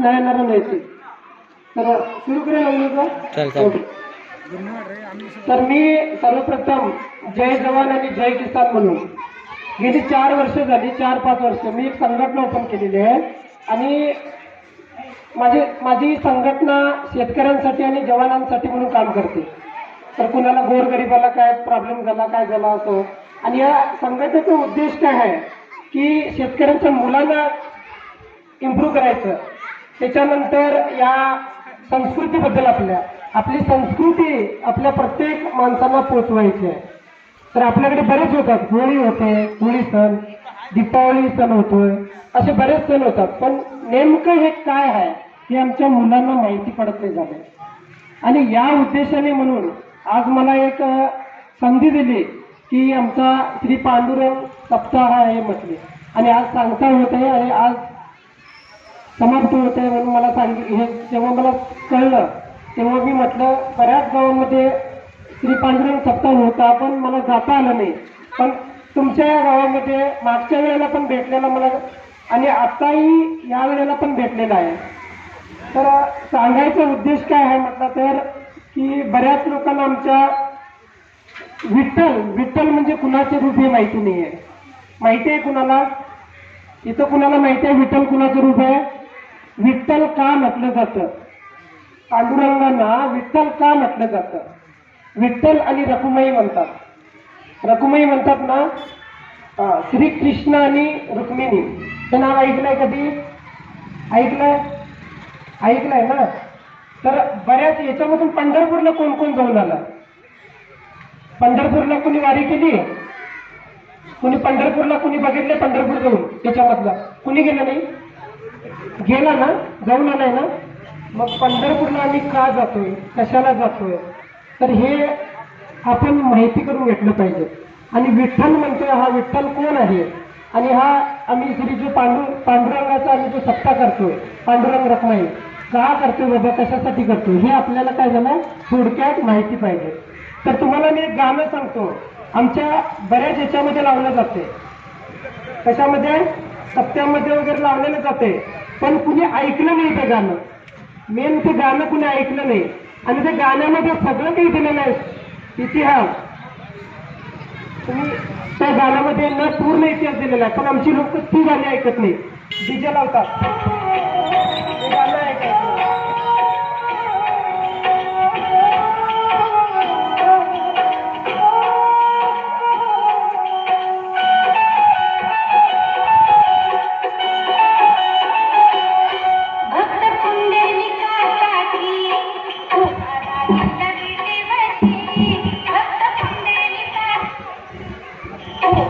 न्यायणारा नैतिक तर सुरू करूया लागलो का चालेल चालेल तर मी सर्वप्रथम जय जवान आणि जय किसान म्हणून. गेली चार वर्ष झाली चार पाच वर्ष. मी एक संघटना ओपन केलेली आहे. आणि माझी माझी संघटना शेतकऱ्यांसाठी आणि जवानांसाठी म्हणून काम करते. तर कुणाला गोरगरिबाला काय प्रॉब्लेम झाला काय झाला असो. आणि या संघटनेचा उद्देश काय आहे? की शेतकऱ्यांच्या मुलांना इम्प्रूव्ह करायचं. त्याच्यानंतर या संस्कृतीबद्दल आपल्या आपली संस्कृती आपल्या प्रत्येक माणसांना पोचवायची आहे. तर आपल्याकडे बरेच होतात होळी होते होळी सण दीपावली सण होतोय असे बरेच सण होतात. पण नेमकं हे काय आहे हे आमच्या मुलांना माहिती पडत नाही झाले. आणि या उद्देशाने म्हणून आज मला एक संधी दिली की आमचा श्री पांडुरंग सप्ताह आहे म्हटले. आणि आज सांगता होत आहे आणि आज समाप्त होत आहे म्हणून मला सांगितलं हे जेव्हा मला कळलं तेव्हा मी म्हटलं बऱ्याच गावांमध्ये श्री पांडुरंग सप्ताह होता पण मला जाता आलं नाही. पण तुमच्या या गावामध्ये मागच्या वेळेला पण भेटलेला मला आणि आत्ताही या वेळेला पण भेटलेला आहे. तर सांगायचा उद्देश काय आहे म्हटलं तर की बऱ्याच लोकांना आमच्या विठ्ठल विठ्ठल म्हणजे कुणाचे रूप हे माहिती नाही आहे माहिती आहे कुणाला? इथं कुणाला माहिती आहे विठ्ठल कुणाचं रूप आहे? विठ्ठल का म्हटलं जातं? पांडुरंगांना विठ्ठल का म्हटलं जातं? विठ्ठल आणि रकुमाई म्हणतात. रकुमाई म्हणतात ना श्री कृष्ण आणि रुक्मिणी. हे नाव ऐकलंय कधी? ऐकलंय? ऐकलंय ना? तर बऱ्याच याच्यामधून पंढरपूरला कोण कोण जाऊन आलं? पंढरपूरला कोणी वारी केली? कोणी पंढरपूरला कोणी बघितले पंढरपूर जाऊन? त्याच्यामधला कोणी गेलं नाही? गेला ना जाऊन आलाय ना मग पंढरपूरला आम्ही का जातोय कशाला जातोय? तर हे आपण माहिती करून घेतलं पाहिजे. आणि विठ्ठल म्हणतोय हा विठ्ठल कोण आहे? आणि हा आम्ही श्री जो पांडु पांडुरंगाचा आम्ही जो सत्ता करतोय पांडुरंग रखमाई का करतोय बाबा कशासाठी करतोय? हे आपल्याला काय झालं? थोडक्यात माहिती पाहिजे. तर तुम्हाला मी एक गाणं सांगतो. आमच्या बऱ्याच याच्यामध्ये लावलं जाते. कशामध्ये? सप्त्यामध्ये वगैरे लावलेलं जाते. पण कुणी ऐकलं नाही ते गाणं. मेन ते गाणं कुणी ऐकलं नाही. आणि त्या गाण्यामध्ये सगळं काही दिलेलं आहे. इतिहास. तुम्ही त्या गाण्यामध्ये न पूर्ण इतिहास दिलेला आहे. पण आमची लोक ती गाणी ऐकत नाही डीजे लावतात.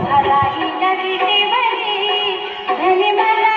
उभाराई नदी देवती धनी मला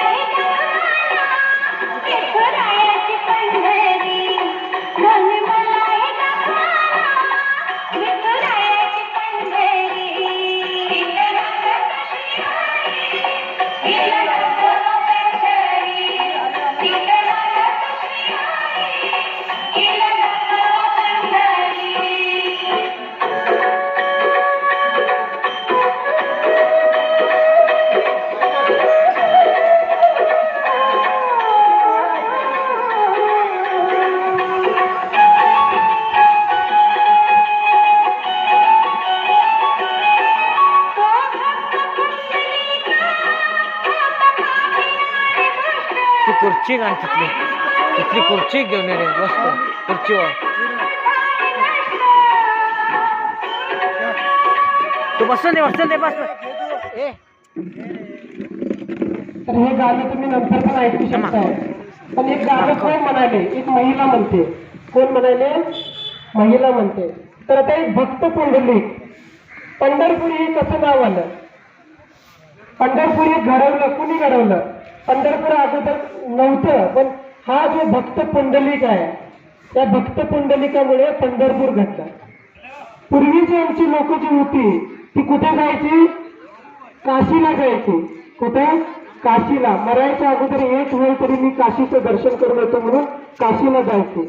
खुर्ची घाण तिथली. तिथली खुर्ची घेऊन ये रे मस्त. खुर्चीवर तू बसून दे बसून दे बस. ए. तर हे गाणं तुम्ही नंतर पण ऐकू शकता. पण एक गाणं कोण म्हणाले? एक महिला म्हणते. कोण म्हणाले? महिला म्हणते. तर आता एक भक्त पुंडलिक. पंढरपूर हे कसं नाव आलं? पंढरपूर हे घडवलं. कुणी घडवलं? पंढरपूर अगोदर नव्हतं पण हा जो भक्त पुंडलिक आहे त्या भक्त पुंडलिकामुळे पंढरपूर घडला. पूर्वीची आमची लोक जी होती ती कुठे जायची? काशीला जायची. कुठे? काशीला. मरायच्या अगोदर एक वेळ तरी मी काशीचं दर्शन करून येतो म्हणून काशीला जायचे.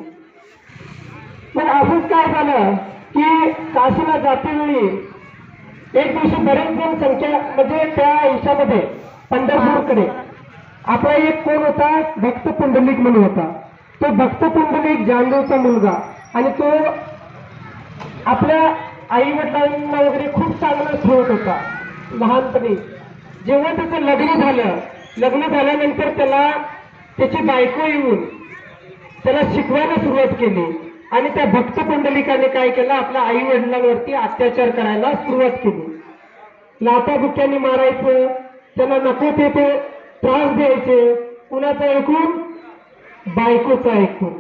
पण असंच काय झालं की काशीला जाते वेळी एक दिवशी बरेच जण संख्या म्हणजे त्या हिशामध्ये पंढरपूरकडे आपला एक कोण होता? भक्त पुंडलिक म्हणून होता. तो भक्त पुंडलिक जानदेवचा मुलगा. आणि तो आपल्या आई वडिलांना वगैरे खूप चांगला ठेवत होता. लहानपणी. जेव्हा त्याचं लग्न झालं लग्न झाल्यानंतर त्याला त्याची बायको येऊन त्याला शिकवायला सुरुवात केली. आणि त्या भक्त पुंडलिकाने काय केलं? आपल्या आई वडिलांवरती अत्याचार करायला सुरुवात केली. लाथा बुक्क्यांनी मारायचं त्यांना नको ते ते त्रास द्यायचे कुणाचं ऐकून? बायकोचं ऐकून.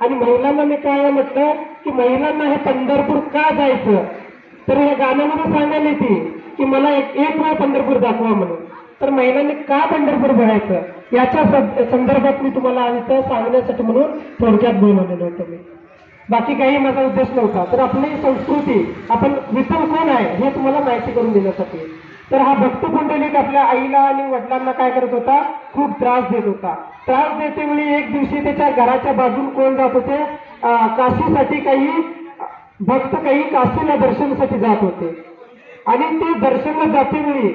आणि महिलांना मी काय म्हटलं की महिलांना हे पंढरपूर का जायचं? तर या गाण्यामध्ये सांगायला येते की मला एक एक वेळ पंढरपूर दाखवा म्हणून. तर महिलांनी का पंढरपूर भरायचं याच्या संदर्भात मी तुम्हाला इथं सांगण्यासाठी म्हणून थोडक्यात बोलवलेलं होतं मी. बाकी काही माझा उद्देश नव्हता. तर आपली संस्कृती आपण विसर कोण आहे हे तुम्हाला माहिती करून देण्यासाठी. तर हा भक्त पुंडलिक आपल्या आईला आणि वडिलांना काय करत होता? खूप त्रास देत होता. त्रास देते वेळी एक दिवशी त्याच्या घराच्या बाजून कोण जात होते? काशीसाठी काही भक्त काही काशीला दर्शनासाठी जात होते. आणि ते दर्शनला जाते वेळी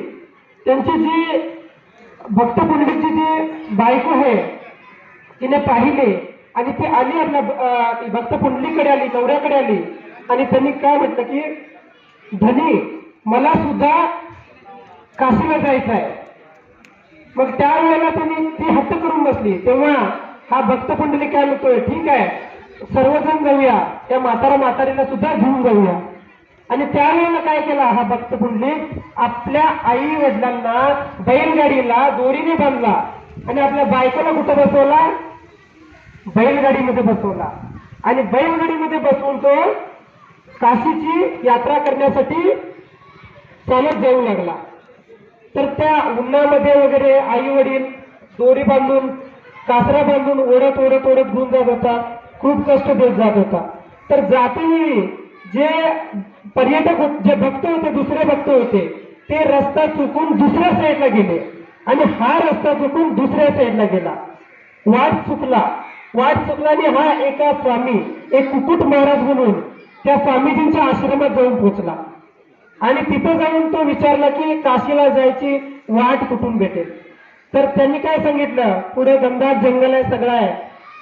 त्यांची जी भक्त पुंडलिकची जी बायको आहे तिने पाहिले आणि ती आली आपल्या भक्त पुंडलीकडे आली नवऱ्याकडे आली. आणि त्यांनी काय म्हटलं की धनी मला सुद्धा काशीला जायचं आहे मग त्यावेळेला त्यांनी ती हट्ट करून बसली. तेव्हा हा भक्त पंडली काय म्हणतोय ठीक आहे सर्वजण जाऊया त्या म्हातारा म्हातारीला सुद्धा घेऊन जाऊया. आणि त्यावेळेला काय केला हा भक्त पुंडलिक? आपल्या आई वडिलांना बैलगाडीला दोरीने बांधला आणि आपल्या बायकोला कुठं बसवला? बैलगाडीमध्ये बसवला. आणि बैलगाडीमध्ये बसवून तो काशीची यात्रा करण्यासाठी चालत जाऊ लागला. तर त्या उन्हामध्ये वगैरे आई वडील दोरी बांधून कासरा बांधून ओढत ओढत ओढत घेऊन जात होता. खूप कष्ट देत जात होता. तर जातेवेळी जे पर्यटक जे भक्त होते दुसरे भक्त होते ते रस्ता चुकून दुसऱ्या साईडला गेले. आणि हा रस्ता चुकून दुसऱ्या साईडला गेला. वाट चुकला. वाट चुकला आणि हा एका स्वामी एक कुकुट महाराज म्हणून त्या स्वामीजींच्या आश्रमात जाऊन पोहोचला. आणि तिथं जाऊन तो विचारला की काशीला जायची वाट कुठून भेटेल? तर त्यांनी काय सांगितलं? पुढे गंधात जंगल आहे सगळं आहे.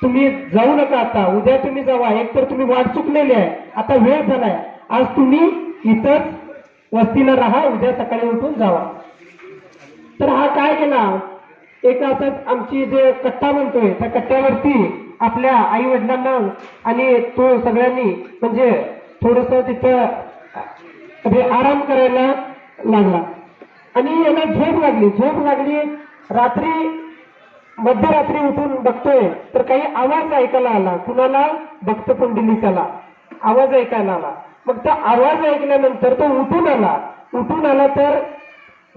तुम्ही जाऊ नका आता. उद्या तुम्ही जावा. एक तर तुम्ही वाट चुकलेली आहे. आता वेळ झालाय. आज तुम्ही इथंच वस्तीला राहा. उद्या सकाळी उठून जावा. तर हा काय केला? एक असं आमची जे कट्टा म्हणतोय त्या कट्ट्यावरती आपल्या आई वडिलांना आणि तो सगळ्यांनी म्हणजे थोडस तिथं म्हणजे आराम करायला लागला. आणि याला झोप लागली. झोप लागली. रात्री मध्यरात्री उठून बघतोय तर काही आवाज ऐकायला आला. कुणाला? भक्त पुंडलिकाला आवाज ऐकायला आला. मग तो आवाज ऐकल्यानंतर तो उठून आला. उठून आला तर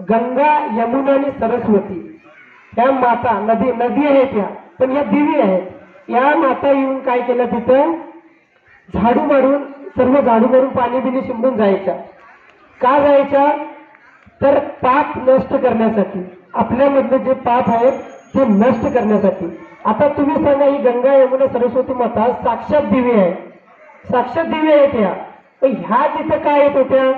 गंगा यमुना आणि सरस्वती. त्या माता नदी नदी आहेत या पण या देवी आहेत. या माता येऊन काय केलं तिथं? झाडू मारून सर्व झाडू मारून पाणी बिणी शिंपडून जायच्या. का जायच्या? तर पाप नष्ट करण्यासाठी. आपल्यामधले जे पाप आहेत ते नष्ट करण्यासाठी. आता तुम्ही सांगा ही गंगा यमुना सरस्वती माता साक्षात देवी आहे. साक्षात देवी आहेत या ह्या तिथं काय येत होत्या?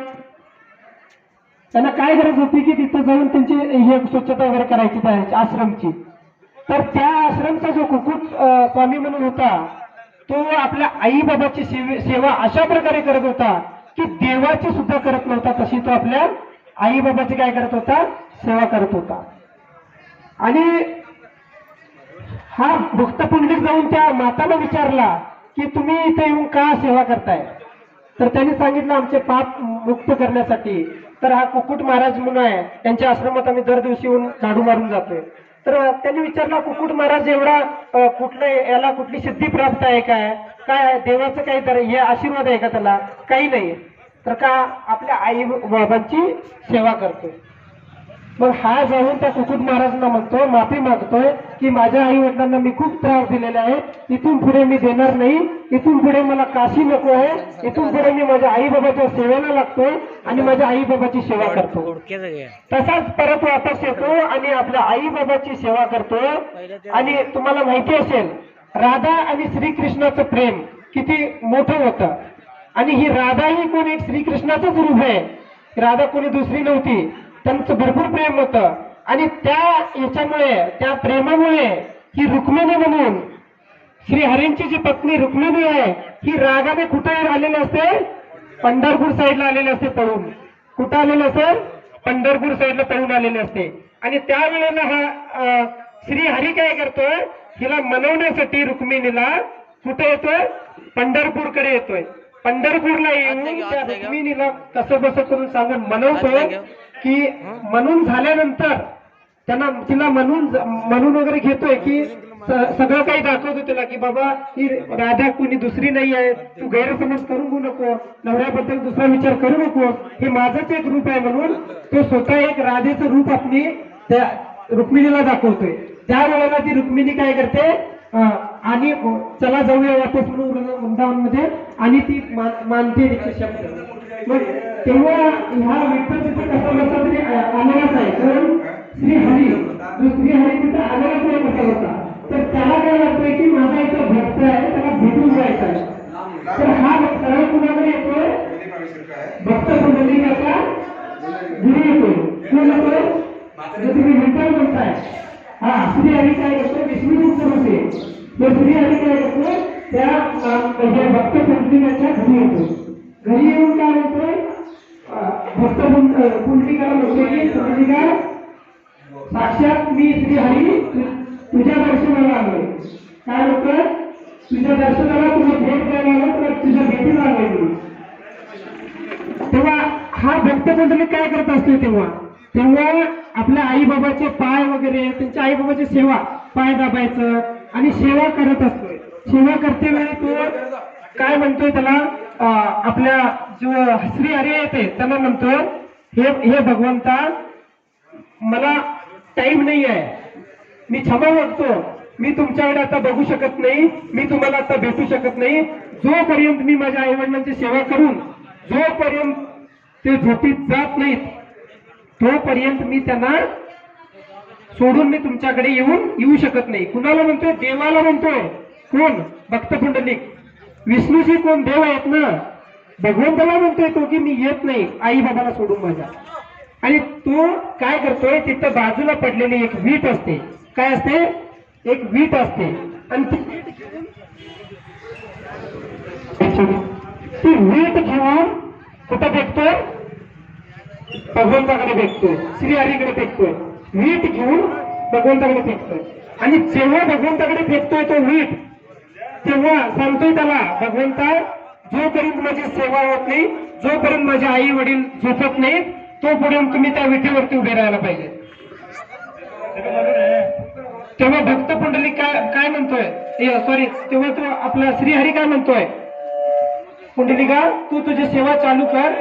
त्यांना काय गरज होती की तिथं जाऊन त्यांची हे स्वच्छता वगैरे करायची त्या आश्रमची? तर त्या आश्रमचा जो कुकुट स्वामी म्हणून होता तो आपल्या आई बाबाची सेवा अशा प्रकारे करत होता. की देवाची सुद्धा करत नव्हता. तशी तो आपल्या आई बाबाची काय करत होता? सेवा करत होता. आणि हा भक्त पुंडलिक जाऊन त्या माताला विचारला की तुम्ही इथे येऊन का सेवा करताय? तर त्यांनी सांगितलं आमचे पाप मुक्त करण्यासाठी. तर हा कुकुट महाराज म्हणून आहे. त्यांच्या आश्रमात आम्ही दर दिवशी येऊन झाडू मारून जातोय. तर त्यांनी विचारला कुकुट महाराज एवढा अं, कुठलं याला कुठली सिद्धी प्राप्त आहे काय? काय देवाचं काही तर हे आशीर्वाद आहे का त्याला? काही नाही. तर का आपल्या आई बाबांची सेवा करतोय. मग हा जाऊन त्या कुकुट महाराजांना म्हणतो माफी मागतोय की माझ्या आई वडिलांना मी खूप त्रास दिलेला आहे. इथून पुढे मी देणार नाही. इथून पुढे मला काशी नको आहे. इथून पुढे मी माझ्या आई बाबाच्या सेवेला लागतोय आणि माझ्या आई बाबाची सेवा करतो. तसाच परत वापस येतो आणि आपल्या आई बाबाची सेवा करतो. आणि तुम्हाला माहिती असेल राधा आणि श्रीकृष्णाचं प्रेम किती मोठं होतं. आणि ही राधा ही कोण एक श्रीकृष्णाचंच रूप आहे. राधा कोणी दुसरी नव्हती. त्यांचं भरपूर प्रेम होतं. आणि त्या याच्यामुळे त्या प्रेमामुळे ही रुक्मिणी म्हणून श्री हरींची जी पत्नी रुक्मिणी आहे ही रागाने कुठे आलेली असते? पंढरपूर साईडला आलेली असते पळून. कुठं आलेलं असेल पंढरपूर साईडला पळून आलेली असते. आणि त्यावेळेला हा श्री हरी काय करतोय? हिला मनवण्यासाठी रुक्मिणीला कुठे येतोय? पंढरपूरकडे येतोय. पंढरपूरला येऊन त्या रुक्मिणीला कसं बसं करून सांगून मनवतोय? की म्हणून झाल्यानंतर त्यांना तिला म्हणून म्हणून वगैरे घेतोय की सगळं काही दाखवतो तिला की बाबा ही राधा कुणी दुसरी नाही आहे तू गैरसमज करू नको नवऱ्याबद्दल दुसरा विचार करू नको हे माझंच एक रूप आहे म्हणून तो स्वतः एक राधेचं रूप आपली त्या रुक्मिणीला दाखवतोय. त्यावेळेला ती रुक्मिणी काय करते आणि चला जाऊया वापस म्हणून वृंदावनमध्ये आणि ती मानते शब्द. मग तेव्हा ह्या व्यक्तचित्र तिथं कसा बसला तरी आलेलाच आहे. कारण श्री हरी जो श्री हरी तिथं आलेलाच आहे कसा होता? तर त्याला काय वाटतंय की माझा इथं भक्त आहे त्याला भेटून जायचं आहे. तर हा सरळ कुणाकडे येतोय? भक्त पुंडलिकाचा गुरु येतोय. कोण येतोय? जर तुम्ही विठ्ठल म्हणताय. हा श्री हरी काय करतो विष्णुगुप्त होते तर श्री हरी काय करतो त्या म्हणजे भक्त पुंडलिकाच्या घरी येतो घरी येऊन काय म्हणतोय? भक्त पुं- अं, पुंडलिकाला साक्षात मी श्री हरी तुझ्या दर्शनाला आलोय. काय लोक? तुझ्या दर्शनाला तुझी भेट द्यायला आलो तर तुझ्या भेटीला आलोय मी. तेव्हा हा भक्त मंडळी काय करत असतो तेव्हा? तेव्हा आपल्या आई बाबाचे पाय वगैरे त्यांच्या आई बाबाची सेवा पाय दाबायचं आणि सेवा करत असतोय. सेवा करते वेळी तो काय म्हणतोय त्याला? अं, आपल्या श्री हरी येते त्यांना म्हणतो हे हे भगवंता मला टाइम नाही आहे मी क्षमा मागतो. मी तुमच्याकडे आता बघू शकत नाही. मी तुम्हाला आता भेटू शकत नाही. जोपर्यंत मी माझ्या आईवडिलांची सेवा करून जोपर्यंत ते झोपीत जात नाहीत तोपर्यंत मी त्यांना सोडून मी तुमच्याकडे येऊन येऊ शकत नाही. कुणाला म्हणतोय? देवाला म्हणतोय. कोण? भक्त पुंडलिक विष्णूजी कोण? देव आहेत ना. भगवंताला म्हणतोय तो की मी येत नाही आई बाबाला सोडून माझ्या. आणि तो काय करतोय तिथं बाजूला पडलेली एक वीट असते. काय असते? एक वीट असते. आणि ती वीट घेऊन कुठं फेकतोय? भगवंताकडे फेकतोय. श्रीहरीकडे फेकतोय. वीट घेऊन भगवंताकडे फेकतोय. आणि जेव्हा भगवंताकडे फेकतोय तो वीट तेव्हा सांगतोय त्याला भगवंता जोपर्यंत माझी सेवा होत नाही जोपर्यंत माझे आई वडील झोपत नाहीत तोपर्यंत तुम्ही त्या विठीवरती उभे राहायला पाहिजे. तेव्हा भक्त पुंडलिक काय काय म्हणतोय? सॉरी तेव्हा तो आपला श्रीहरी काय म्हणतोय? पुंडलिका तू तुझी सेवा चालू कर.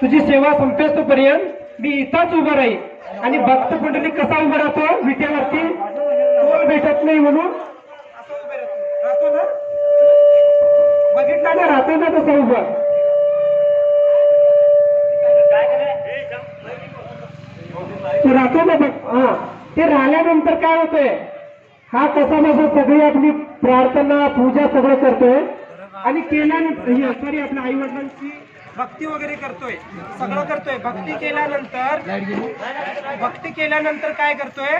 तुझी सेवा संपेस तोपर्यंत मी इथंच उभं राहील. आणि भक्त पुंडलिक कसा उभा राहतो? विटेवरती कोण भेटत नाही म्हणून असं उभे राहतो राहतो ना बघितला ना राहतो ना तसा उभा. राहतो ना बघ हा. ते राहिल्यानंतर काय होतंय? हा कसा माझा सगळी आपली प्रार्थना पूजा सगळं करतोय. आणि केल्यानंतर सॉरी आपल्या आई वडिलांची भक्ती वगैरे करतोय सगळं करतोय. भक्ती केल्यानंतर भक्ती केल्यानंतर काय करतोय?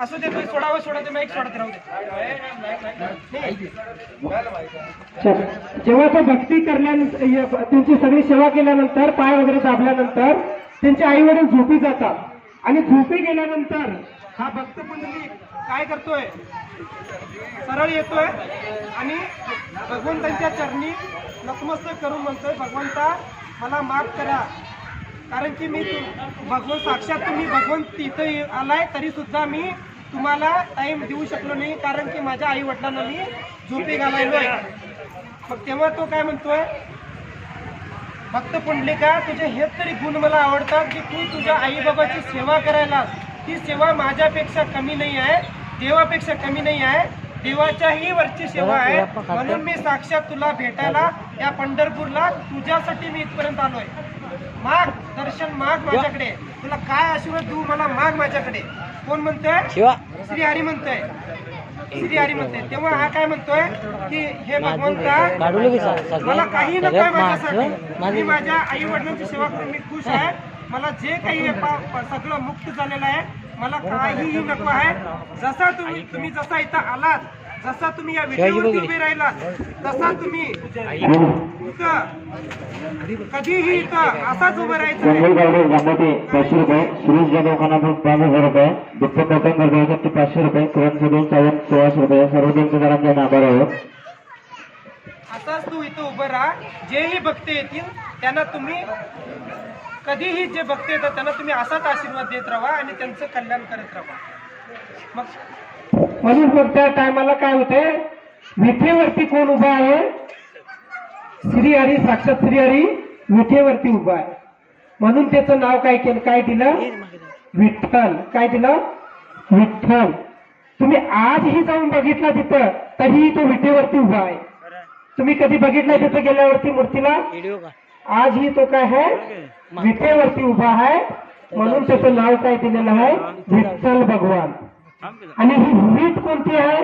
असू दे तुम्ही सोडावं सोडा ते माईक सोडत राहू दे. जेव्हा तो भक्ती करल्यानंतर त्यांची सगळी सेवा केल्यानंतर पाय वगैरे दाबल्यानंतर त्यांचे आई वडील झोपी जातात. आणि झोपी गेल्यानंतर हा भक्त मंडळी काय करतोय? सरळ येतोय आणि भगवंतांच्या चरणी नतमस्तक करून म्हणतोय भगवंता मला माफ करा. कारण की मी भगवंत साक्षात तुम्ही भगवंत तिथं आलाय तरी सुद्धा मी तुम्हाला टाइम देऊ शकलो नाही. कारण की माझ्या आई वडिलांना मी झोपी घालायलोय मग तेव्हा तो काय म्हणतोय? भक्त पुंडलिका तुझे हेच तरी गुण मला आवडतात की तू तुझ्या आई बाबाची सेवा करायला ती सेवा माझ्यापेक्षा कमी नाही आहे. देवापेक्षा कमी नाही आहे. देवाच्याही वरची सेवा आहे. म्हणून मी साक्षात तुला भेटायला या पंढरपूरला तुझ्यासाठी मी इथपर्यंत आलोय. माग दर्शन माग माझ्याकडे. तुला काय आशीर्वाद देऊ मला माग माझ्याकडे. कोण म्हणतोय? शिवा. श्री हरी म्हणतोय. श्री हरी म्हणतोय. तेव्हा हा काय म्हणतोय की हे भगवंता मला काही नकोय माझ्यासाठी. माझं मी माझ्या आई वडिलांची सेवा करून मी खुश आहे. मला जे काही सगळं मुक्त झालेलं आहे मला काहीही नको आहे. जसा तुम्ही तुम्ही जसा इथं आलात जसा तुम्ही या विटेवरती उभे राहिलात तसा तुम्ही इथं कधीही इथं असाच उभं राहायचं पाचशे रुपये. सुरेश जाधव खानापूर पाच हजार रुपये. दत्त कोकण गरजेसाठी पाचशे रुपये. किरण सुधीर सावंत सोळाशे रुपये. सर्व बँकेदारांचे आभार आहोत. असाच तू इथं उभं राहा. जेही भक्त येतील त्यांना तुम्ही कधीही जे भक्त येतात त्यांना तुम्ही असाच आशीर्वाद देत राहा आणि त्यांचं कल्याण करत राहा. मग म्हणून मग त्या टायमाला काय होते? विठेवरती कोण उभा आहे? श्रीहरी साक्षात श्रीहरी विठेवरती उभा आहे. म्हणून त्याचं नाव काय केलं? काय दिलं? विठ्ठल. काय दिलं? विठ्ठल. तुम्ही आजही जाऊन बघितला तिथं तरीही तो विठेवरती उभा आहे. तुम्ही कधी बघितला तिथं गेल्यावरती मूर्तीला? का आजही तो काय आहे विठेवरती उभा आहे म्हणून त्याचं नाव काय दिलेलं आहे विठ्ठल भगवान। आणि ही वीट कोणती आहे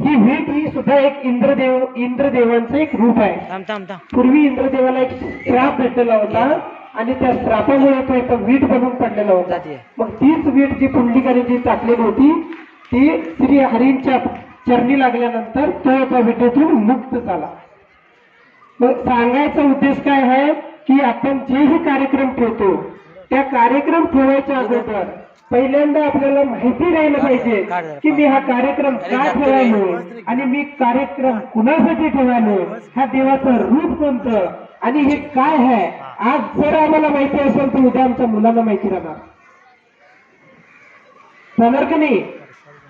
ही वीट ही सुद्धा एक इंद्रदेव इंद्रदेवांचं एक रूप आहे. पूर्वी इंद्रदेवाला एक श्राप भेटलेला होता आणि त्या श्रापामुळे तो इथं वीट बनून पडलेला होता. मग तीच वीट जी पुंडलिकाने जी टाकलेली होती ती श्री हरींच्या चरणी लागल्यानंतर तो एका विटेतून मुक्त झाला. मग सांगायचा उद्देश काय आहे की आपण जेही कार्यक्रम ठेवतो त्या कार्यक्रम ठेवायच्या अगोदर पहिल्यांदा आपल्याला माहिती राहिलं पाहिजे की मी हा कार्यक्रम का ठेवायलो आणि मी कार्यक्रम कुणासाठी ठेवायलो ह्या देवाचं रूप कोणतं? आणि हे काय आहे? आज जर आम्हाला माहिती असेल तर उद्या आमच्या मुलांना माहिती राहणार. राहणार का नाही?